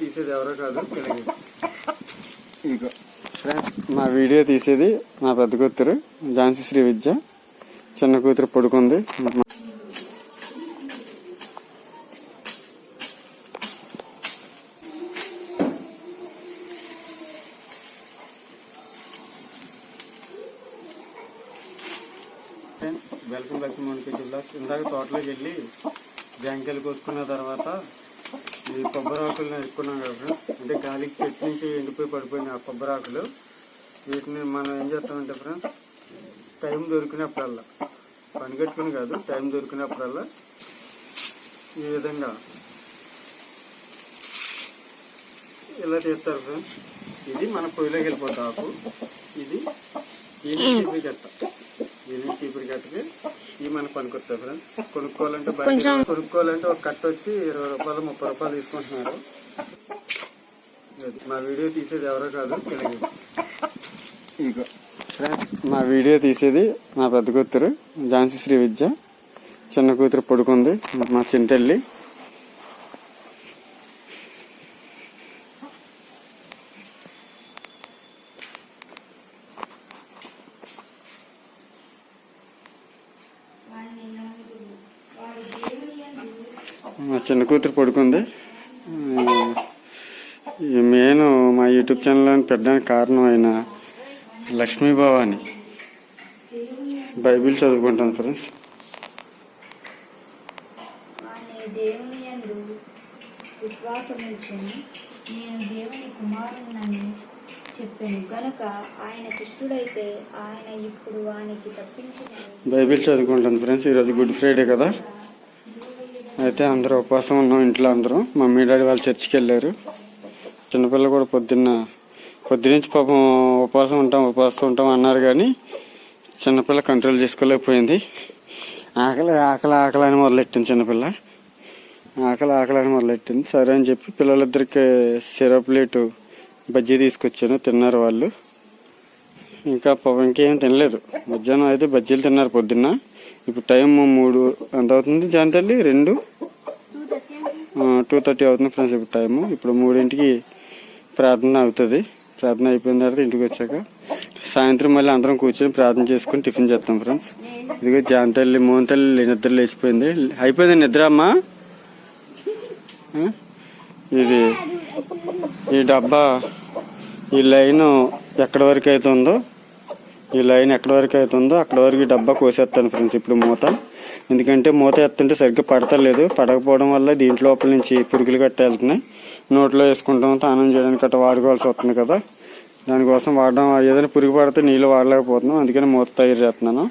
తీసేది ఎవరో కాదు ఇగో ఫ్రెండ్స్ మా వీడియో తీసేది మా పెద్ద కూతురు ఝాన్సీ శ్రీ విద్య చిన్న కూతురు పడుకుంది. వెల్కమ్ బ్యాక్ టు మౌనిక జిల్లా ఇందాక తోటలోకి వెళ్ళి జాంకాయలు కోసుకున్న తర్వాత ఈ కొబ్బరి ఆకులను ఎక్కున్నాం కదా. అంటే గాలికి చెట్టు నుంచి ఎండిపోయి పడిపోయిన ఆ కొబ్బరి ఆకులు వీటిని మనం ఏం చేస్తామంటే ఫ్రెండ్స్ టైం దొరికినప్పుడల్లా పనికెట్టుకుని కాదు టైం దొరికినప్పుడల్లా ఈ విధంగా ఇలా తీస్తారు ఫ్రెండ్స్. ఇది మన పొయ్యిలోకి వెళ్ళిపోతా ఆకు. ఇది ఇది చీపురు కట్ట ఇది చీపురు కట్టకి ఇవి మనకు పనికొస్తాయి ఫ్రెండ్స్ కొనుక్కోవాలంటే బయట కొనుక్కోవాలంటే ఒక కట్ట వచ్చి ఇరవై రూపాయలు ముప్పై రూపాయలు తీసుకుంటున్నారు. ఇది మా వీడియో తీసేది ఎవరో కాదు ఇగో ఫ్రెండ్స్ మా వీడియో తీసేది మా పెద్ద కూతురు ఝాన్సీ శ్రీ విద్య. చిన్న కూతురు పడుకుంది మా చింతల్లి. మా చిన్న కూతురు పడుకుంది. మెయిన్ మా యూట్యూబ్ ఛానల్ పెట్టడానికి కారణం అయిన లక్ష్మీ భవాని బైబిల్ చదువుకుంటాను ఫ్రెండ్స్. విశ్వాసముంచను నేను దేవుని చెప్పాను. గనుక ఆయన ఆయన ఇప్పుడు తప్పించిన. బైబిల్ చదువుకుంటాను ఫ్రెండ్స్. ఈరోజు గుడ్ ఫ్రైడే కదా. అయితే అందరూ ఉపవాసం ఉన్నాం ఇంట్లో అందరూ. మమ్మీ డాడీ వాళ్ళు చర్చికి వెళ్ళారు. చిన్నపిల్లలు కూడా పొద్దున్న పొద్దునుంచి పాపం ఉపవాసం ఉంటాం ఉపవాసం ఉంటాం అన్నారు కానీ చిన్నపిల్ల కంట్రోల్ చేసుకోలేకపోయింది. ఆకలి ఆకలి ఆకలి అని మొదలెట్టింది చిన్నపిల్ల. ఆకలి ఆకలి అని మొదలెట్టింది. సరే అని చెప్పి పిల్లలిద్దరికి సిరప్ ప్లేటు బజ్జీ తీసుకొచ్చాను. తిన్నారు వాళ్ళు. ఇంకా పాపం ఇంకేం తినలేదు. మధ్యాహ్నం అయితే బజ్జీలు తిన్నారు పొద్దున్న. ఇప్పుడు టైం మూడు ఎంత అవుతుంది జాంతల్లి రెండు? టూ థర్టీ అవుతుంది ఫ్రెండ్స్ ఇప్పుడు టైము ఇప్పుడు మూడింటికి ప్రార్థన అవుతుంది. ప్రార్థన అయిపోయిన తర్వాత ఇంటికి వచ్చాక సాయంత్రం మళ్ళీ అందరం కూర్చొని ప్రార్థన చేసుకుని టిఫిన్ చేస్తాం ఫ్రెండ్స్ ఇదిగో జాంతల్లి మోహన్తల్లి నిద్ర లేచిపోయింది. అయిపోయింది నిద్ర అమ్మా? ఇది ఈ డబ్బా ఈ లైన్ ఎక్కడి వరకు అయితే ఉందో ఈ లైన్ ఎక్కడి వరకు అయితే ఉందో అక్కడ వరకు డబ్బా కోసేస్తాను ఫ్రెండ్స్ ఇప్పుడు మూత. ఎందుకంటే మూత ఎత్తుంటే సరిగ్గా పడతలేదు. పడకపోవడం వల్ల దీంట్లో లోపల నుంచి పురుగులు గట్ట వెళ్తున్నాయి. నోట్లో వేసుకుంటాం స్నానం చేయడానికి గట్ట వాడుకోవాల్సి వస్తుంది కదా. దానికోసం వాడడం ఏదైనా పురుగు పడితే నీళ్ళు వాడలేకపోతున్నాం. అందుకని మూత తయారు చేస్తున్నాను.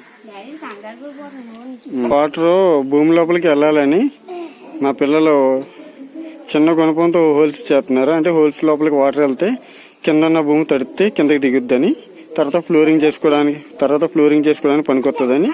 వాటర్ భూమి లోపలికి వెళ్ళాలని మా పిల్లలు చిన్న గుణపంతో హోల్స్ చేస్తున్నారు. అంటే హోల్స్ లోపలికి వాటర్ వెళ్తే కింద ఉన్న భూమి తడితే కిందకి దిగుద్దని. తర్వాత ఫ్లోరింగ్ చేసుకోవడానికి తర్వాత ఫ్లోరింగ్ చేసుకోవడానికి పనికొస్తుందని